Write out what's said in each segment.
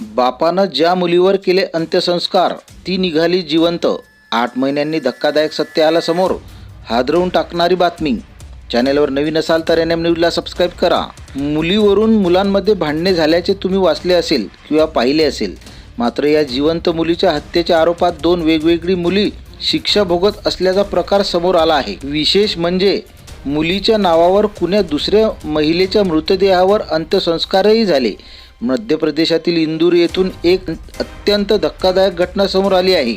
बापानं ज्या मुलीवर केले अंत्यसंस्कार ती निघाली जिवंत. आठ महिन्यांनी धक्कादायक सत्य आलं समोर. हादरवून टाकणारी बातमी. चॅनेलवर नवीन असाल तर एन एम न्यूजला सबस्क्राईब करा. मुलीवरून मुलांमध्ये भांडणे झाल्याचे तुम्ही वाचले असेल किंवा पाहिले असेल मात्र या जिवंत मुलीच्या हत्येच्या आरोपात दोन वेगवेगळी मुली शिक्षा भोगत असल्याचा प्रकार समोर आला आहे. विशेष म्हणजे मुलीच्या नावावर कुण्या दुसऱ्या महिलेच्या मृतदेहावर अंत्यसंस्कारही झाले. मध्य प्रदेशातील इंदूर येथून एक अत्यंत धक्कादायक घटना समोर आली आहे.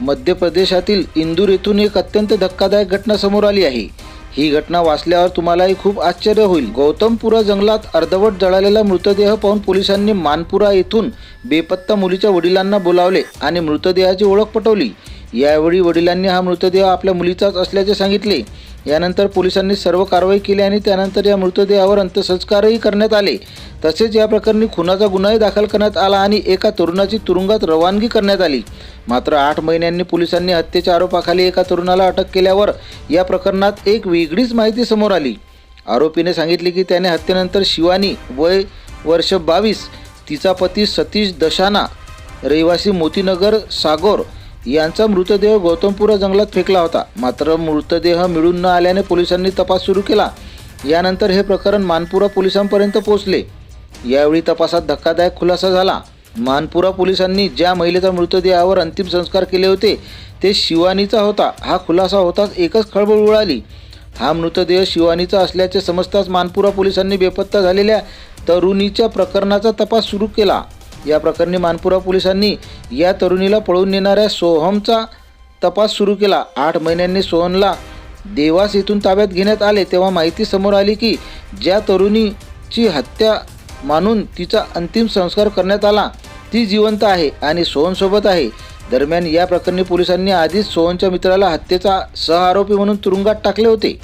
मध्य प्रदेशातील इंदूर येथून एक अत्यंत धक्कादायक घटना समोर आली आहे. ही घटना वाचल्यावर तुम्हालाही खूप आश्चर्य होईल. गौतमपुरा जंगलात अर्धवट जळालेला मृतदेह पाहून पोलिसांनी मानपुरा येथून बेपत्ता मुलीच्या वडिलांना बोलावले आणि मृतदेहाची ओळख पटवली. यावेळी वडिलांनी हा मृतदेह आपल्या मुलीचाच असल्याचे सांगितले. यानंतर पोलिसांनी सर्व कारवाई केली आणि त्यानंतर या मृतदेहावर अंत्यसंस्कारही करण्यात आले. तसेच या प्रकरणी खुनाचा गुन्हाही दाखल करण्यात आला आणि एका तरुणाची तुरुंगात रवानगी करण्यात आली. मात्र आठ महिन्यांनी पोलिसांनी हत्येच्या आरोपाखाली एका तरुणाला अटक केल्यावर या प्रकरणात एक वेगळीच माहिती समोर आली. आरोपीने सांगितले की त्याने हत्येनंतर शिवानी वय वर्ष बावीस तिचा पती सतीश दशाना रहिवासी मोतीनगर सागोर यांचा मृतदेह गौतमपुरा जंगलात फेकला होता. मात्र मृतदेह मिळून न आल्याने पोलिसांनी तपास सुरू केला. यानंतर हे प्रकरण मानपुरा पोलिसांपर्यंत पोहोचले. यावेळी तपासात धक्कादायक खुलासा झाला. मानपुरा पोलिसांनी ज्या महिलेच्या मृतदेहावर अंतिम संस्कार केले होते ते शिवानीचा होता. हा खुलासा होताच एकच खळबळ उडाली. हा मृतदेह शिवानीचा असल्याचे समजताच मानपुरा पोलिसांनी बेपत्ता झालेल्या तरुणीच्या प्रकरणाचा तपास सुरू केला. या प्रकरणी मानपुरा पोलिसांनी या तरुणीला पळून नेणाऱ्या सोहमचा तपास सुरू केला. आठ महिन्यांनी सोहनला देवास येथून ताब्यात घेण्यात आले तेव्हा माहिती समोर आली की ज्या तरुणीची हत्या मानून तिचा अंतिम संस्कार करण्यात आला ती जिवंत आहे आणि सोहनसोबत आहे. दरम्यान या प्रकरणी पोलिसांनी आधीच सोहनच्या मित्राला हत्येचा सहआरोपी म्हणून तुरुंगात टाकले होते.